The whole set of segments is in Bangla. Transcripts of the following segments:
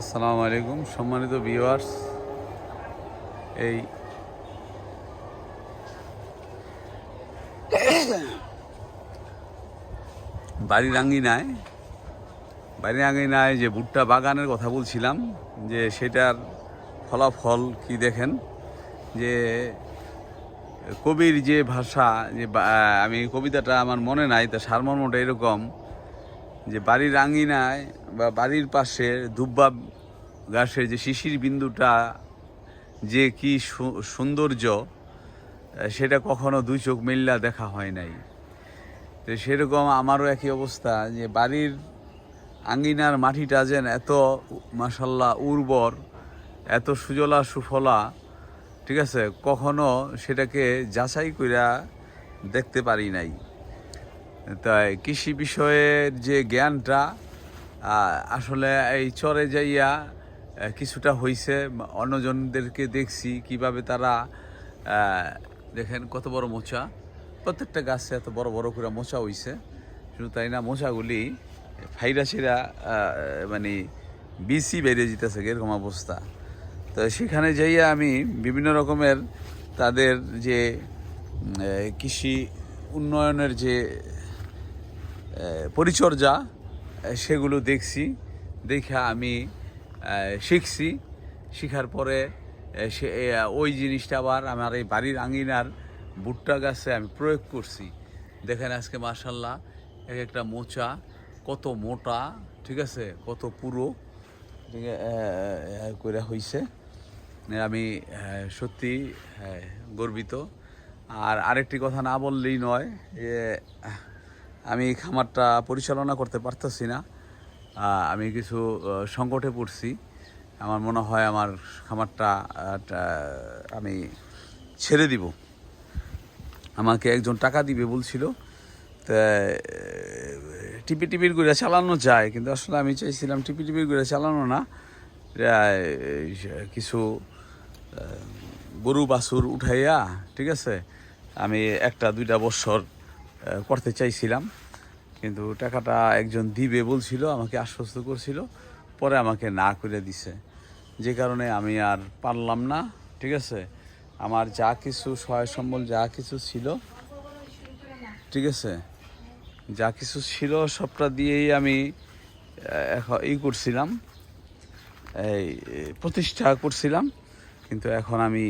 আসসালামু আলাইকুম, সম্মানিত ভিউয়ার্স। এই বাড়ির আঙ্গিনায় বাড়ির আঙ্গিনায় যে ভুট্টা বাগানের কথা বলছিলাম, যে সেটার ফলাফল কি দেখেন? যে কবির যে ভাষা, যে আমি কবিতাটা আমার মনে নাই, তা সারমর্মটা এরকম। যে বাড়ির আঙ্গিনায় বা বাড়ির পাশে দুব্বা গাছের যে শিশির বিন্দুটা যে কি সৌন্দর্য সেটা কখনো দুই চোখ মিল্লা দেখা হয় নাই। তো সেরকম আমারও একই অবস্থা যে বাড়ির আঙ্গিনার মাটিটা যেন এত মাসাল্লাহ উর্বর, এত সুজলা সুফলা, ঠিক আছে, কখনো সেটাকে যাচাই কইরা দেখতে পারি নাই। তাই কৃষি বিষয়ের যে জ্ঞানটা আসলে এই চরে যাইয়া কিছুটা হইছে। অন্যজনদেরকে দেখছি, কীভাবে তারা দেখেন কত বড় মোচা। প্রত্যেকটা গাছে এত বড় বড় করে মোচা হইছে। শুধু তাই না, মোচাগুলি ফাইরাসেরা মানে বিসি বেরিয়ে যেতেছে, এরকম অবস্থা। তো সেখানে যাইয়া আমি বিভিন্ন রকমের তাদের যে কৃষি উন্নয়নের যে পরিচর্যা সেগুলো দেখছি, দেখা আমি শিখছি। শিখার পরে সে ওই জিনিসটা আবার আমার এই বাড়ির আঙিনার ভুট্টা গাছে আমি প্রয়োগ করছি। দেখেন আজকে মার্শাল্লাহ এক একটা মোচা কত মোটা, ঠিক আছে? কত পুরো করে হইছে। আমি সত্যি গর্বিত। আর আরেকটি কথা না বললেই নয় আমি খামারটা পরিচালনা করতে পারতেছি না। আমি কিছু সংকটে পড়ছি। আমার মনে হয় আমার খামারটা আমি ছেড়ে দিব। আমাকে একজন টাকা দিবে বলছিল। তা টিপি টিপির করে চালানো যায়, কিন্তু আসলে আমি চাইছিলাম টিপি টিপির করে চালানো না। কিছু গরু বাছুর উঠাইয়া, ঠিক আছে, আমি একটা দুইটা বছর করতে চাইছিলাম, কিন্তু টাকাটা একজন দিবে বলছিল, আমাকে আশ্বস্ত করছিল, পরে আমাকে না করে দিছে। যে কারণে আমি আর পারলাম না, ঠিক আছে? আমার যা কিছু সহায় সম্বল, যা কিছু ছিল, ঠিক আছে? যা কিছু ছিল, সবটা দিয়েই আমি এখন ই করছিলাম, এই প্রতিষ্ঠা করছিলাম, কিন্তু এখন আমি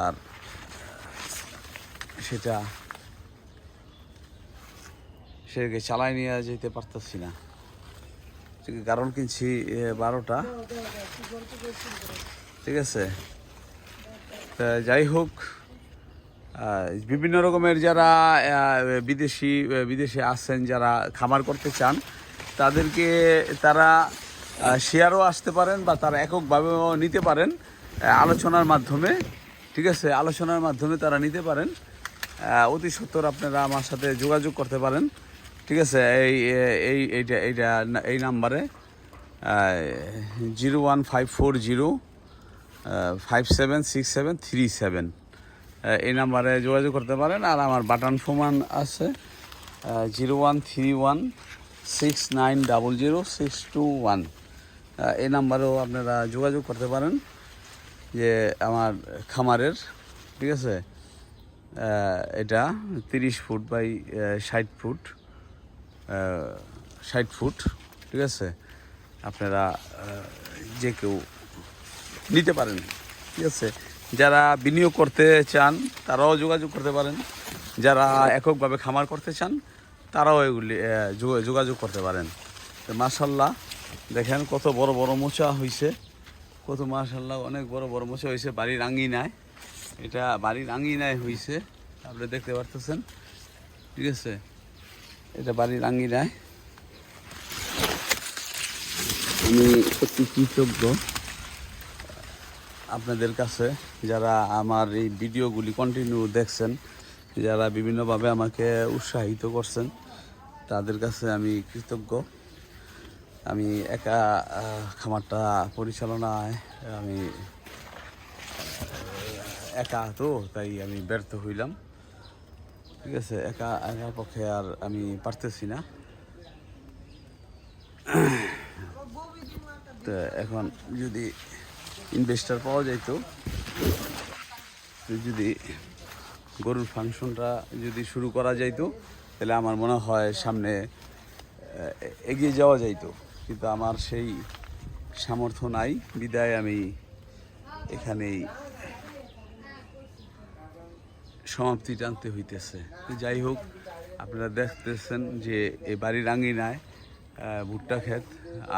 আর সেটা সেটাকে চালাই নিয়ে যেতে পারতেছি না। কারণ কিনছি বারোটা। ঠিক আছে? যাই হোক বিভিন্ন রকমের যারা বিদেশি বিদেশে আসছেন যারা খামার করতে চান, তাদেরকে তারা শেয়ারও আসতে পারেন বা তারা এককভাবেও নিতে পারেন আলোচনার মাধ্যমে। ঠিক আছে? আলোচনার মাধ্যমে তারা নিতে পারেন। অতি সত্তর আপনারা আমার সাথে যোগাযোগ করতে পারেন। ঠিক আছে, এই এই, এইটা এইটা, এই নাম্বারে zero one five four zero five seven six seven three seven. এই নাম্বারে যোগাযোগ করতে পারেন, আর আমার বাটন ফোমান আছে zero one three one six nine double zero six two one. এই নাম্বারেও আপনারা যোগাযোগ করতে পারেন, যে আমার খামারের, ঠিক আছে এটা তিরিশ ফুট বাই ষাট ফুট। ষাট ফুট, ঠিক আছে? আপনারা যে কেউ নিতে পারেন, ঠিক আছে? যারা বিনিয়োগ করতে চান, তারাও যোগাযোগ করতে পারেন। যারা এককভাবে খামার করতে চান, তারাও এগুলি যোগাযোগ করতে পারেন। তো মাশাল্লাহ, দেখেন কত বড় বড় মোচা হয়েছে কত মাশাল্লাহ, অনেক বড় বড় মোচা হয়েছে বাড়ির আঙ্গিনায় এটা বাড়ির আঙ্গিনায় হয়েছে আপনি দেখতে পারতেছেন, ঠিক আছে? এটা বাড়ির আঙ্গিনায় আমি সত্যি কৃতজ্ঞ আপনাদের কাছে, যারা আমার এই ভিডিওগুলি কন্টিনিউ দেখছেন, যারা বিভিন্নভাবে আমাকে উৎসাহিত করছেন, তাদের কাছে আমি কৃতজ্ঞ। আমি একা খামারটা পরিচালনায় আমি একা তো, তাই আমি ব্যর্থ হইলাম। ঠিক আছে, একা একা পক্ষে আর আমি পারতেছি না। তো এখন যদি ইনভেস্টার পাওয়া যাইতো যদি গরুর ফাংশনটা যদি শুরু করা যাইতো, তাহলে আমার মনে হয় সামনে এগিয়ে যাওয়া যাইতো। কিন্তু আমার সেই সামর্থ্য নাই, বিদায় আমি এখানেই সমাপ্তি টানতে হইতেছে। যাই হোক আপনারা দেখতেছেন যে এ বাড়ির আঙ্গিনায় আহ, ভুট্টা ক্ষেত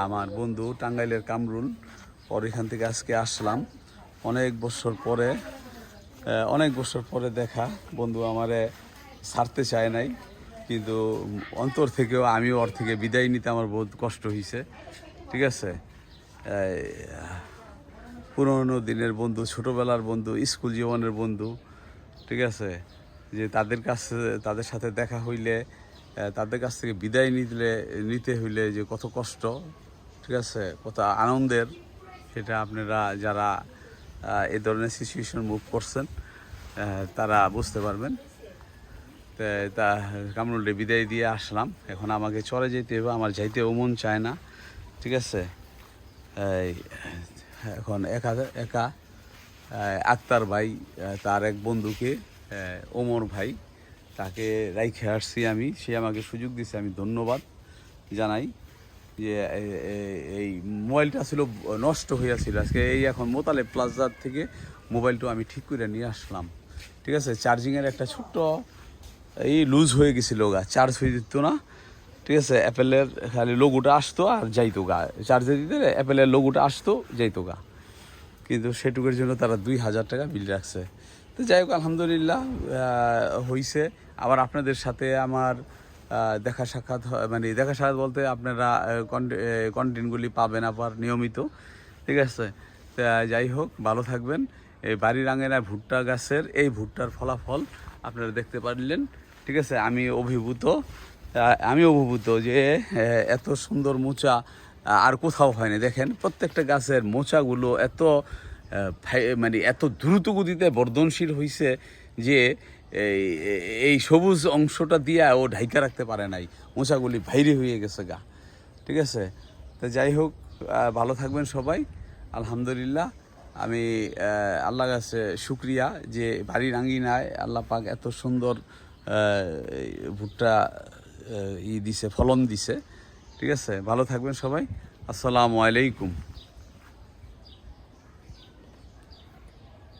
আমার বন্ধু টাঙ্গাইলের কামরুল ওর এখান থেকে আজকে আসলাম। অনেক বছর পরে অনেক বছর পরে দেখা বন্ধু আমারে ছাড়তে চায় নাই কিন্তু অন্তর থেকেও আমিও ওর থেকে বিদায় নিতে আমার বহুত কষ্ট হয়েছে ঠিক আছে? পুরনো দিনের বন্ধু ছোটবেলার বন্ধু স্কুল জীবনের বন্ধু ঠিক আছে? যে তাদের কাছে, তাদের সাথে দেখা হইলে তাদের কাছ থেকে বিদায় নিলে, নিতে হইলে যে কত কষ্ট, ঠিক আছে? কত আনন্দের, সেটা আপনারা যারা এ ধরনের সিচুয়েশন মুভ করছেন তারা বুঝতে পারবেন। তা কামরুলরে বিদায় দিয়ে আসলাম। এখন আমাকে চলে যেতে হবে, আমার যাইতেও মন চায় না, ঠিক আছে? এখন একা একা আক্তার ভাই তার এক বন্ধুকে ওমর ভাই, তাকে রাইখে আসছি আমি। সে আমাকে সুযোগ দিছে, আমি ধন্যবাদ জানাই যে এই মোবাইলটা ছিল, নষ্ট হইয়াছিল। আজকে এই এখন মোতালে প্লাজার থেকে মোবাইলটা আমি ঠিক করে নিয়ে আসলাম। ঠিক আছে? চার্জিংয়ের একটা ছোট্ট এই লুজ হয়ে গেছিল গা, চার্জ হয়ে দিত না। ঠিক আছে? অ্যাপেলের খালি লোগোটা আসতো আর যাইতো গা। চার্জে দিতে অ্যাপেলের লোগোটা আসতো, যাইতো গা। কিন্তু সেটুকুর জন্য তারা দুই হাজার টাকা বিল রাখছে। তো যাই হোক, আলহামদুলিল্লাহ হয়েছে আবার আপনাদের সাথে আমার দেখা সাক্ষাৎ মানে দেখা সাক্ষাৎ বলতে আপনারা কন্টেন্টগুলি পাবেন আবার নিয়মিত। ঠিক আছে? যাই হোক, ভালো থাকবেন। এই বাড়ির আঙেনায় ভুট্টা গাছের এই ভুট্টার ফলাফল আপনারা দেখতে পারলেন। ঠিক আছে? আমি অভিভূত আমি অভিভূত যে এত সুন্দর মোচা আর কোথাও হয়নি। দেখেন, প্রত্যেকটা গাছের মোচাগুলো এত মানে এত দ্রুত গতিতে বর্ধনশীল হয়েছে যে এই এই সবুজ অংশটা দিয়ে ও ঢাইকা রাখতে পারে নাই। মোচাগুলি ভাইরে হয়ে গেছে গা। ঠিক আছে? তো যাই হোক ভালো থাকবেন সবাই। আলহামদুলিল্লাহ। আমি আল্লাহ কাছে শুক্রিয়া যে বাড়ির আঙ্গিনায় আল্লাহ পাক এত সুন্দর ভুট্টা ই দিছে, ফলন দিছে। ঠিক আছে ভালো থাকবেন সবাই। আসসালামু আলাইকুম।